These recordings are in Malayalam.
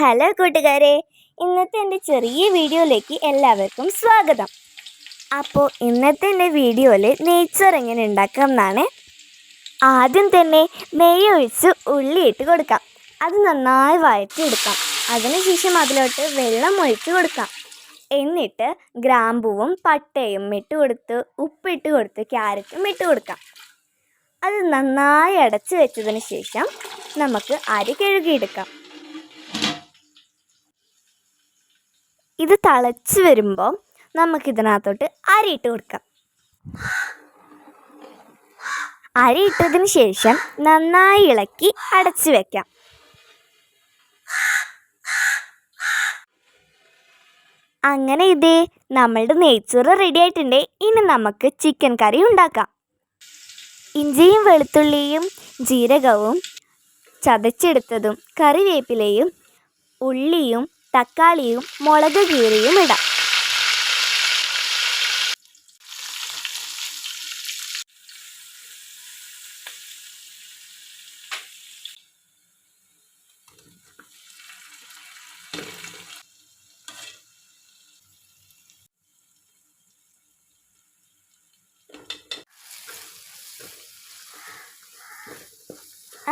ഹലോ കൂട്ടുകാരെ ഇന്നത്തെ എന്റെ ചെറിയ വീഡിയോയിലേക്ക് എല്ലാവർക്കും സ്വാഗതം. അപ്പോൾ ഇന്നത്തെ എന്റെ വീഡിയോയിൽ നെയ്ച്ചർ എങ്ങനെ ഉണ്ടാക്കാം എന്നാണ് ആദ്യം തന്നെ നെയ്യ് ഒഴിച്ച് ഉള്ളിയിട്ട് കൊടുക്കാം. അത് നന്നായി വഴറ്റിയെടുക്കാം. അതിനുശേഷം അതിലോട്ട് വെള്ളം ഒഴിച്ച് കൊടുക്കാം. എന്നിട്ട് ഗ്രാമ്പൂവും പട്ടയും ഇട്ട് കൊടുത്ത് ഉപ്പിട്ട് കൊടുത്ത് ക്യാരറ്റും ഇട്ട് കൊടുക്കാം. അത് നന്നായി അടച്ച് വെച്ചതിന് ശേഷം നമുക്ക് അരി കഴുകിയെടുക്കാം. ഇത് തിളച്ച് വരുമ്പോൾ നമുക്കിതിനകത്തോട്ട് അരി ഇട്ട് കൊടുക്കാം. അരി ഇട്ടതിന് ശേഷം നന്നായി ഇളക്കി അടച്ച് വെക്കാം. അങ്ങനെ ഇതേ നമ്മളുടെ നെയ്ച്ചോറ് റെഡി ആയിട്ടുണ്ട്. ഇനി നമുക്ക് ചിക്കൻ കറി ഉണ്ടാക്കാം. ഇഞ്ചിയും വെളുത്തുള്ളിയും ജീരകവും ചതച്ചെടുത്തതും കറിവേപ്പിലയും ഉള്ളിയും തക്കാളിയും മുളക് കീറിയും ഇടാം.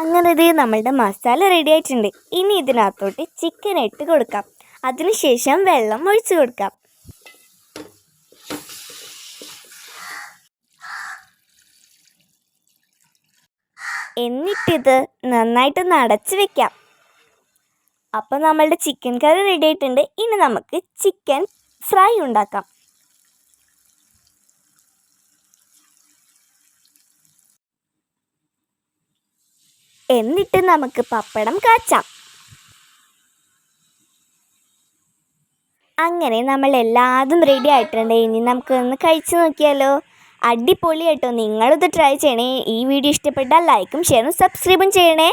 അങ്ങനെ ഇത് നമ്മളുടെ മസാല റെഡി ആയിട്ടുണ്ട്. ഇനി ഇതിനകത്തോട്ട് ചിക്കൻ ഇട്ട് കൊടുക്കാം. അതിനുശേഷം വെള്ളം ഒഴിച്ചു കൊടുക്കാം. എന്നിട്ടിത് നന്നായിട്ട് നടച്ച് വെക്കാം. അപ്പോൾ നമ്മളുടെ ചിക്കൻ കറി റെഡി ആയിട്ടുണ്ട്. ഇനി നമുക്ക് ചിക്കൻ ഫ്രൈ ഉണ്ടാക്കാം. എന്നിട്ട് നമുക്ക് പപ്പടം കാച്ചാം. അങ്ങനെ നമ്മൾ എല്ലാതും റെഡി ആയിട്ടുണ്ട്. ഇനി നമുക്കൊന്ന് കഴിച്ചു നോക്കിയാലോ. അടിപൊളിയായിട്ടോ. നിങ്ങളിത് ട്രൈ ചെയ്യണേ. ഈ വീഡിയോ ഇഷ്ടപ്പെട്ടാൽ ലൈക്കും ഷെയറും സബ്സ്ക്രൈബും ചെയ്യണേ.